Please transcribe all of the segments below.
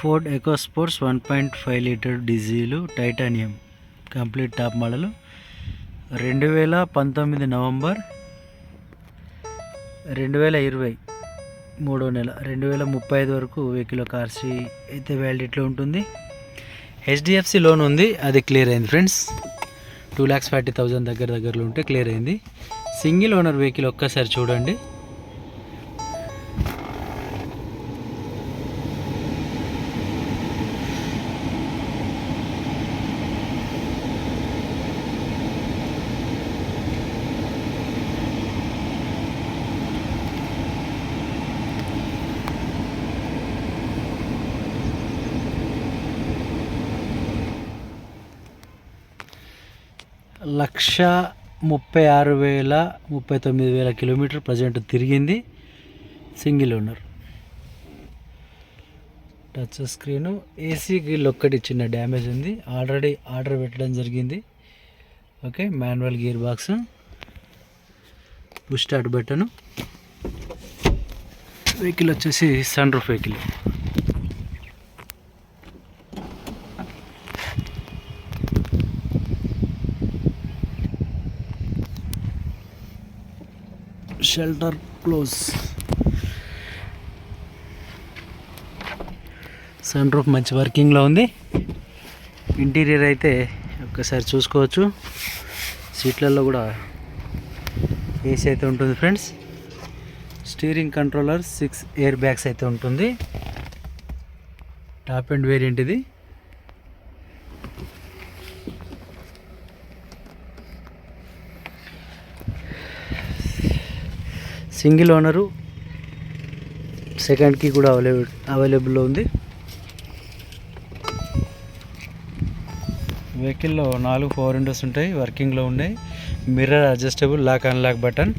Ford EcoSports one point five litre diesel titanium complete top model. రెండు వేల పంతొమ్మిది November రెండు వేల ఇరవై మూడో నెల రెండు వేల ముప్పై ఐదు వరకు వెహికల్ కార్సీ అయితే వ్యాలిడిటీలో ఉంటుంది. హెచ్డిఎఫ్సి లోన్ ఉంది అది క్లియర్ అయింది friends. Two lakhs forty thousand దగ్గర దగ్గరలో ఉంటే క్లియర్ అయింది. సింగిల్ ఓనర్ వెహికల్ ఒక్కసారి చూడండి. లక్ష ముప్పై ఆరు వేల ముప్పై తొమ్మిది వేల కిలోమీటర్ ప్రజెంట్ తిరిగింది. Single owner. Touch screen. AC grille ఒక్కటి చిన్న డ్యామేజ్ ఉంది. ఆల్రెడీ ఆర్డర్ పెట్టడం జరిగింది. Okay manual gear box push start button vehicle వచ్చేసి sun roof vehicle shelter close sun roof మంచి వర్కింగ్లో ఉంది. ఇంటీరియర్ అయితే ఒక్కసారి చూసుకోవచ్చు. సీట్లలో కూడా ఏసీ అయితే ఉంటుంది friends steering controller six air bags అయితే ఉంటుంది. టాప్ అండ్ వేరియంట్ ఇది. Single owner. సెకండ్కి కూడా అవైలబుల్ అవైలబుల్లో ఉంది. వెహికల్లో నాలుగు ఫోర్ విండోస్ ఉంటాయి వర్కింగ్లో ఉన్నాయి. Mirror adjustable lock unlock button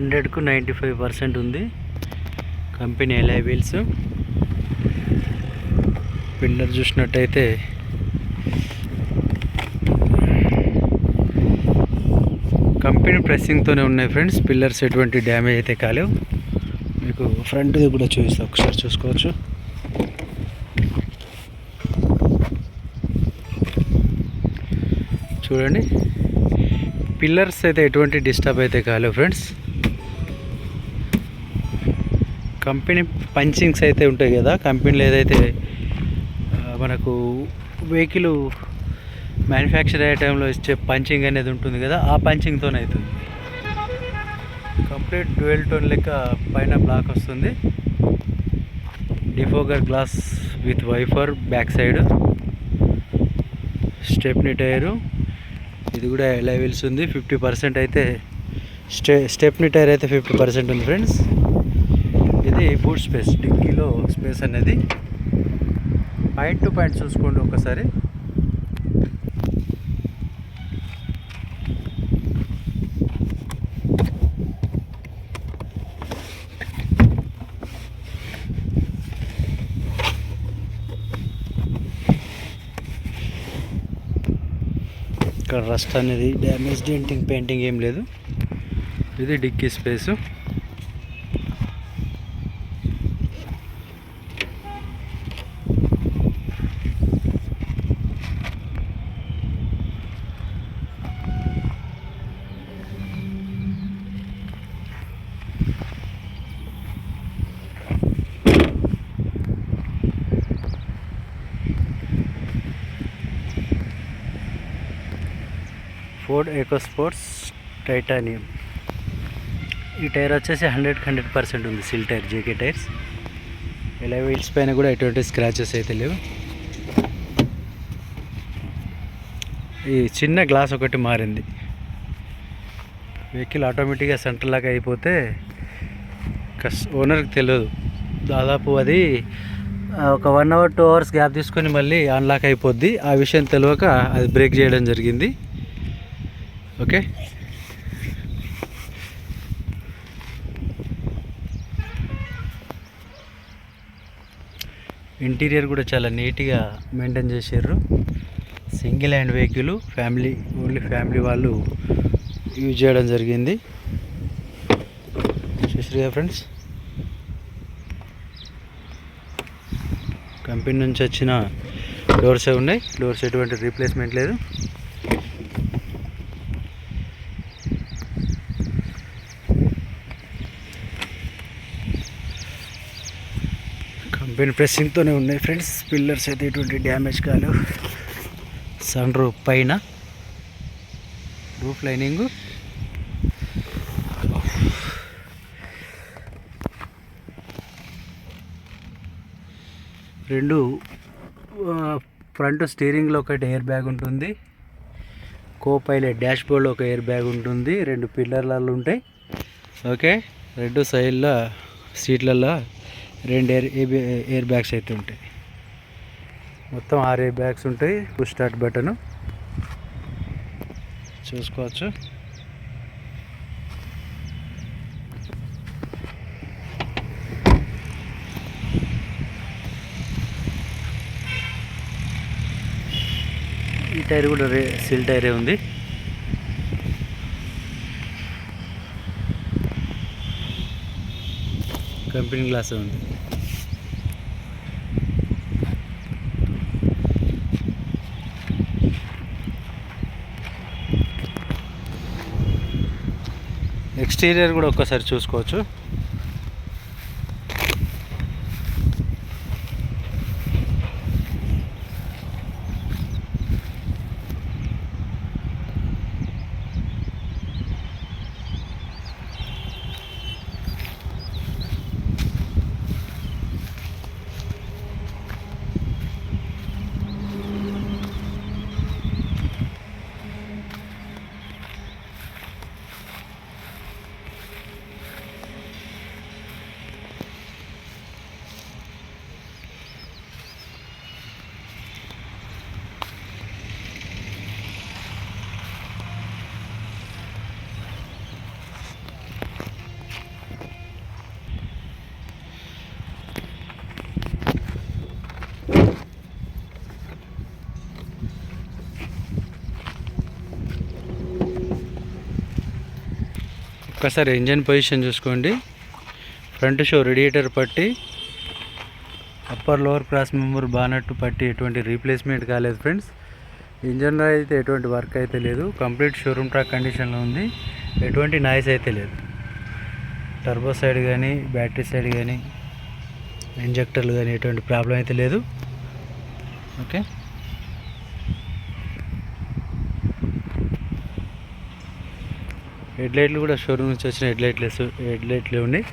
హండ్రెడ్కు ninety five percent ఉంది. కంపెనీ ఎలై వీల్స్ పిల్లర్ చూసినట్టయితే కంపెనీ ప్రెస్సింగ్తోనే ఉన్నాయి ఫ్రెండ్స్. పిల్లర్స్ ఎటువంటి డ్యామేజ్ అయితే కాలేవు. మీకు ఫ్రంట్ది కూడా చూపిస్తా. ఒకసారి చూసుకోవచ్చు. చూడండి. పిల్లర్స్ అయితే ఎటువంటి డిస్టర్బ్ అయితే కాలేవు ఫ్రెండ్స్. కంపెనీ పంచింగ్స్ అయితే ఉంటాయి కదా కంపెనీలో ఏదైతే మనకు వెహికల్ మ్యానుఫ్యాక్చర్ అయ్యే టైంలో ఇచ్చే పంచింగ్ అనేది ఉంటుంది కదా ఆ పంచింగ్తోనే అవుతుంది. కంప్లీట్ డ్యూయల్ టోన్ లెక్క పైన బ్లాక్ వస్తుంది. Defogger glass with wiper back side. Stepney tyre. ఇది కూడా ఎలా ఉంది ఫిఫ్టీ పర్సెంట్ అయితే స్టే స్టెప్నీ టైర్ అయితే ఫిఫ్టీ పర్సెంట్ ఉంది ఫ్రెండ్స్. ఇది బూట్ స్పేస్ డిక్కీలో స్పేస్ అనేది పాయింట్ టు పాయింట్ చూసుకోండి ఒకసారి. ఇక్కడ రస్ట్ అనేది డ్యామేజ్ డెంటింగ్ పెయింటింగ్ ఏం లేదు. ఇది dicky space. Ford Eco Sports titanium. ఈ టైర్ వచ్చేసి హండ్రెడ్కి హండ్రెడ్ పర్సెంట్ ఉంది సిల్ టైర్ జేకే టైర్స్. ఇలా వీల్స్ పైన కూడా ఎటువంటి స్క్రాచెస్ అయితే లేవు. ఈ చిన్న గ్లాస్ ఒకటి మారింది. వెహికల్ ఆటోమేటిక్గా సెంటర్ లాగా అయిపోతే కస్ ఓనర్కి తెలియదు దాదాపు అది ఒక one hour two hours gap తీసుకొని మళ్ళీ అన్లాక్ అయిపోద్ది. ఆ విషయం తెలియక అది బ్రేక్ చేయడం జరిగింది. ఓకే? ఇంటీరియర్ కూడా చాలా నీట్గా మెయింటైన్ చేసారు single hand vehicle family only family వాళ్ళు యూజ్ చేయడం జరిగింది. చూసారుగా ఫ్రెండ్స్? కంపెనీ నుంచి వచ్చిన డోర్స్ ఉన్నాయి? డోర్స్ ఎటువంటి రీప్లేస్మెంట్ లేదు. కంపెనీ ప్రెస్సింగ్తోనే ఉన్నాయి ఫ్రెండ్స్ పిల్లర్స్ అయితే ఎటువంటి డ్యామేజ్ కాలేవు సన్ రూఫ్ పైన. రూఫ్ లైనింగు రెండు ఫ్రంట్ స్టీరింగ్లో ఒకటి ఎయిర్ బ్యాగ్ ఉంటుంది. కో పైలట్ డాష్ బోర్డ్లో ఒక ఎయిర్ బ్యాగ్ ఉంటుంది. రెండు పిల్లర్లలో ఉంటాయి. ఓకే రెండు సైడ్లో సీట్లలో రెండు ఎయిర్ ఎయిర్ బ్యాగ్స్ అయితే ఉంటాయి. మొత్తం ఆరు ఎయిర్ బ్యాగ్స్ ఉంటాయి. పుష్ స్టార్ట్ బటన్ చూసుకోవచ్చు. ఈ టైర్ కూడా రే సిల్ టైరే ఉంది. కంపెనీ గ్లాస్ ఉంది. ఎక్స్టీరియర్ కూడా ఒక్కసారి చూసుకోవచ్చు. ఒక్కసారి ఇంజన్ పొజిషన్ చూసుకోండి. ఫ్రంట్ షో రేడియేటర్ పట్టి upper lower cross member bonnet పట్టి ఎటువంటి రీప్లేస్మెంట్ కాలేదు ఫ్రెండ్స్. ఇంజన్లో అయితే ఎటువంటి వర్క్ అయితే లేదు. కంప్లీట్ షోరూమ్ ట్రాక్ కండిషన్లో ఉంది. ఎటువంటి నాయిస్ అయితే లేదు. టర్బో సైడ్ కానీ బ్యాటరీ సైడ్ కానీ ఇంజక్టర్లు కానీ ఎటువంటి ప్రాబ్లం అయితే లేదు. ఓకే. హెడ్ లైట్లు కూడా షోరూమ్ నుంచి వచ్చిన హెడ్ లైట్లు హెడ్ లైట్లు ఉన్నాయి.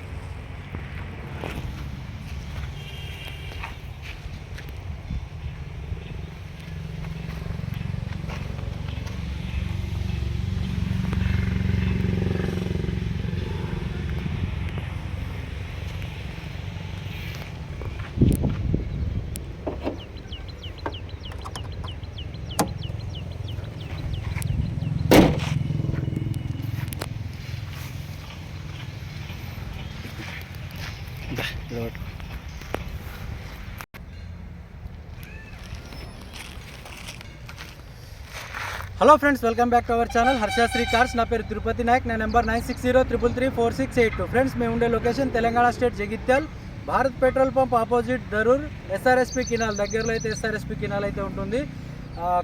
Hello friends welcome back to our channel. Harshasri cars నా పేరు తిరుపతి నాయక్. నా number nine six zero triple three four six eight two. Friends మేము ఉండే location Telangana state Jagtial. Bharat petrol pump opposite Darur SRSP canal దగ్గరలో అయితే SRSP కినాల్ అయితే ఉంటుంది.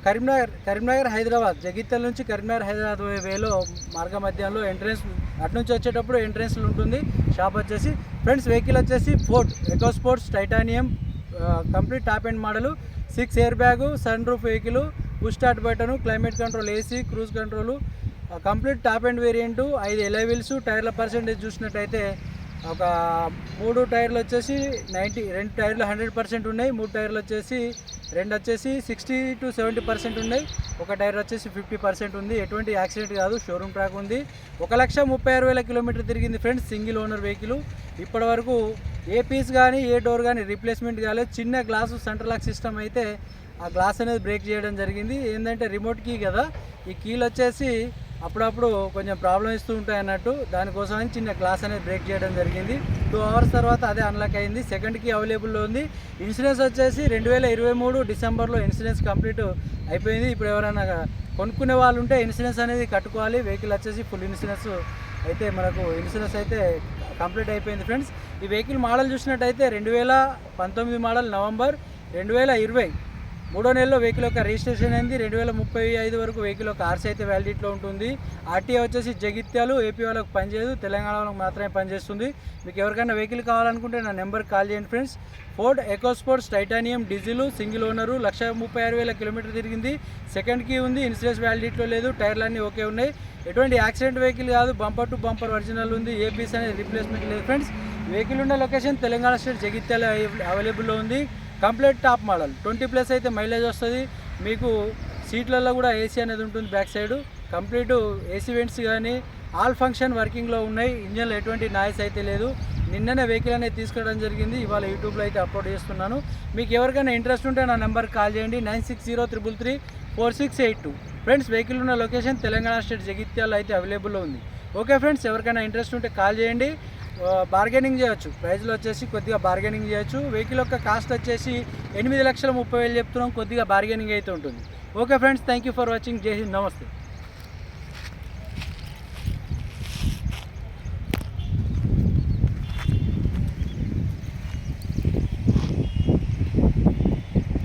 కరీంనగర్ కరీంనగర్ హైదరాబాద్ జగిత్యాల నుంచి కరీంనగర్ హైదరాబాద్ పోయే వేలో మార్గ మధ్యంలో ఎంట్రెన్స్ అటు నుంచి వచ్చేటప్పుడు ఎంట్రెన్స్లు ఉంటుంది. షాప్ వచ్చేసి ఫ్రెండ్స్ వెహికల్ వచ్చేసి Ford Eco Sports titanium complete top and model six air bag sun roof vehicle push start button climate control AC cruise control complete top and variant ఐదు ఎలవీల్స్ టైర్ల పర్సెంటేజ్ చూసినట్టయితే ఒక మూడు టైర్లు వచ్చేసి ninety రెండు టైర్లు hundred percent ఉన్నాయి మూడు టైర్లు వచ్చేసి రెండు వచ్చేసి సిక్స్టీ టు సెవెంటీ పర్సెంట్ ఉన్నాయి ఒక టైర్ వచ్చేసి ఫిఫ్టీ పర్సెంట్ ఉంది. ఎటువంటి యాక్సిడెంట్ కాదు షోరూమ్ ట్రాక్ ఉంది. ఒక లక్ష ముప్పై ఆరు వేల కిలోమీటర్ తిరిగింది ఫ్రెండ్స్ సింగిల్ ఓనర్ వెహికల్. ఇప్పటి వరకు ఏ పీస్ కానీ ఏ డోర్ కానీ రీప్లేస్మెంట్ కాలేదు. చిన్న గ్లాసు సెంటర్ లాక్ సిస్టమ్ అయితే ఆ గ్లాస్ అనేది బ్రేక్ చేయడం జరిగింది. ఏంటంటే రిమోట్ కీ కదా. ఈ కీలు వచ్చేసి అప్పుడప్పుడు కొంచెం ప్రాబ్లం ఇస్తూ ఉంటాయి అన్నట్టు. దానికోసమని చిన్న గ్లాస్ అనేది బ్రేక్ చేయడం జరిగింది. టూ అవర్స్ తర్వాత అదే అన్లాక్ అయింది. సెకండ్ కీ అవైలబుల్లో ఉంది. ఇన్సూరెన్స్ వచ్చేసి రెండు వేల ఇరవై మూడు డిసెంబర్లో ఇన్సూరెన్స్ కంప్లీట్ అయిపోయింది. ఇప్పుడు ఎవరైనా కొనుక్కునే వాళ్ళు ఉంటే ఇన్సూరెన్స్ అనేది కట్టుకోవాలి. వెహికల్ వచ్చేసి ఫుల్ ఇన్సూరెన్స్ అయితే మనకు ఇన్సూరెన్స్ అయితే కంప్లీట్ అయిపోయింది ఫ్రెండ్స్ ఈ వెహికల్ మోడల్ చూసినట్టయితే రెండు వేల పంతొమ్మిది మోడల్ నవంబర్ రెండు వేల ఇరవై మూడో నెలలో వెహికల్ యొక్క రిజిస్ట్రేషన్ అయింది. రెండు వేల ముప్పై ఐదు వరకు వెహికల్ యొక్క ఆర్సీ అయితే వ్యాలిడిటీలో ఉంటుంది. ఆర్టీఏ వచ్చేసి జగిత్యాలు ఏపీ వాళ్ళకి పనిచేయదు తెలంగాణ వాళ్ళకి మాత్రమే పనిచేస్తుంది. మీకు ఎవరికైనా వెహికల్ కావాలనుకుంటే నా నెంబర్ కాల్ చేయండి friends. Ford EcoSports titanium diesel single owner lakh ముప్పై ఆరు వేల కిలోమీటర్ తిరిగింది. సెకండ్ కీ ఉంది ఇన్సూరెన్స్ వ్యాలిడిటీలో లేదు టైర్లు అన్నీ ఓకే ఉన్నాయి. ఎటువంటి యాక్సిడెంట్ వెహికల్ కాదు బంపర్ టు బంపర్ ఒరిజినల్ ఉంది ఏపీస్ అనేది రీప్లేస్మెంట్ లేదు ఫ్రెండ్స్. వెహికల్ ఉన్న లొకేషన్ తెలంగాణ స్టేట్ జగిత్యాల అవైలబుల్లో ఉంది. Complete top model. Twenty plus అయితే మైలేజ్ వస్తుంది. మీకు సీట్లలో కూడా ఏసీ అనేది ఉంటుంది back side. Complete AC vents కానీ ఆల్ ఫంక్షన్ వర్కింగ్లో ఉన్నాయి. ఇంజన్లో ఎటువంటి నాయిస్ అయితే లేదు. నిన్ననే వెహికల్ అనేది తీసుకోవడం జరిగింది. ఇవాళ యూట్యూబ్లో అయితే అప్లోడ్ చేస్తున్నాను. మీకు ఎవరికైనా ఇంట్రెస్ట్ ఉంటే నా నెంబర్ కాల్ చేయండి. Nine six zero triple three four six eight two. Friends vehicle ఉన్న లొకేషన్ తెలంగాణ స్టేట్ జగిత్యాల అయితే అవైలబుల్లో ఉంది. ఓకే ఫ్రెండ్స్ ఎవరికైనా ఇంట్రెస్ట్ ఉంటే కాల్ చేయండి. బార్గెనింగ్ చేయొచ్చు. ప్రైజ్లో వచ్చేసి కొద్దిగా బార్గెనింగ్ చేయొచ్చు. వెహికల్ యొక్క కాస్ట్ వచ్చేసి ఎనిమిది లక్షల ముప్పై వేలు చెప్తున్నాం. కొద్దిగా బార్గెనింగ్ అయితే ఉంటుంది. Okay friends thank you for watching జై హింద్ నమస్తే